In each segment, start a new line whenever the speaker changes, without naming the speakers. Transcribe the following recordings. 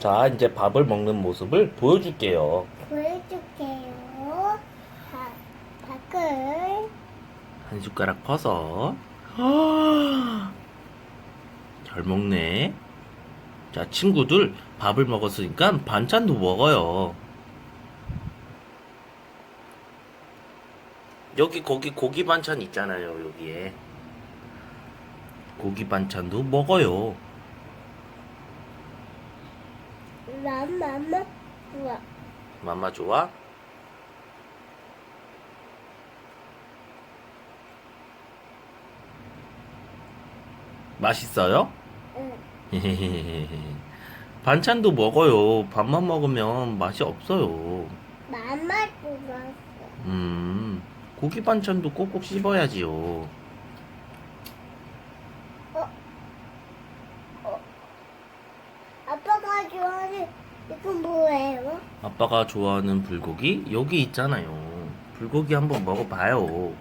자, 이제 밥을 먹는 모습을 보여줄게요.
보여줄게요. 자, 밥을
한 숟가락 퍼서. 잘 먹네. 자, 친구들 밥을 먹었으니까 반찬도 먹어요. 여기 거기 고기 반찬 있잖아요, 여기에. 고기 반찬도 먹어요.
맘마마 좋아.
맘마 좋아? 맛있어요?
응.
반찬도 먹어요. 밥만 먹으면 맛이 없어요.
맘마 좋았어.
음, 고기 반찬도 꼭꼭 씹어야지요.
아빠가 좋아하는 이건 뭐예요?
아빠가 좋아하는 불고기 여기 있잖아요. 불고기 한번 먹어봐요.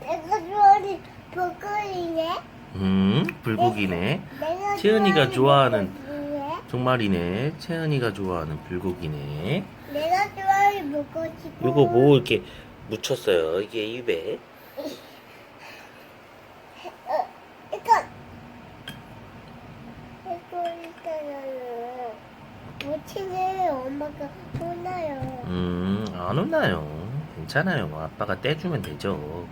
내가 좋아하는 버거리네.
음, 불고기네.
내가
채은이가 좋아하는. 정말이네. 채은이가 좋아하는 불고기네.
내가 좋아하는 싶어.
요거 뭐 이렇게 묻혔어요. 이게 입에.
어, 이건 이거 있잖아요. 모치는 엄마가 혼나요.
음, 안 혼나요. 괜찮아요. 아빠가 떼주면 되죠.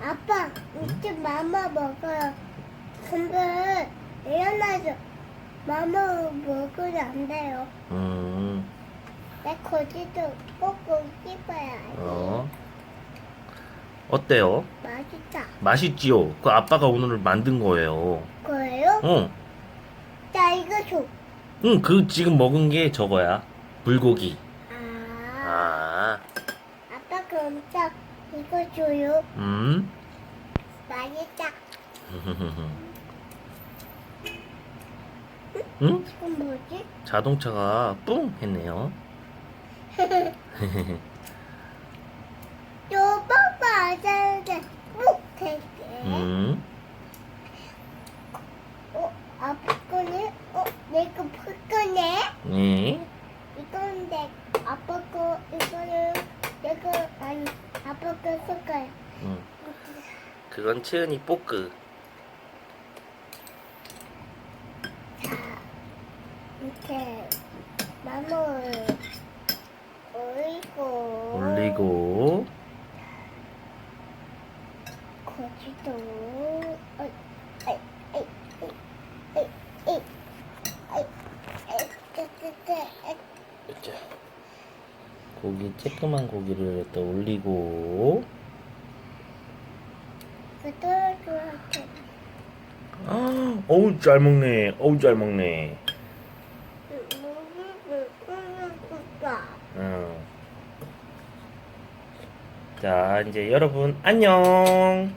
아빠, 이제 마마 먹어요. 근데 일어나죠. 마마 먹으면 안 돼요.
음,
내 거지도 씹어야 돼.
어. 어때요?
맛있다.
맛있지요? 그 아빠가 오늘 만든 거예요.
그래요?
어.
자, 이거 줘.
응, 그 지금 먹은 게 저거야. 불고기.
아,
아,
아빠 그럼 딱 이거 줘요.
음.
맛있다.
응?
이건 뭐지?
자동차가 뿡 했네요.
요안 되는데 꼭 될게.
음.
어, 아빠 거네? 어, 내거 풀 거네?
네.
이건 내 아빠 거, 이거는 내가 아니 아빠 거 쓸까요?
음. 그건 채은이 뽀끄.
이렇게 나무를 올리고
올리고.
거기도 어이, 어이, 어이, 어이, 어이, 어이, 어이, 뜨뜨뜨, 어이.
자. 고기, 쬐끄만 고기를 또 올리고. 아, 어우, 잘 먹네. 어우, 잘 먹네. 응. 자, 이제 여러분, 안녕.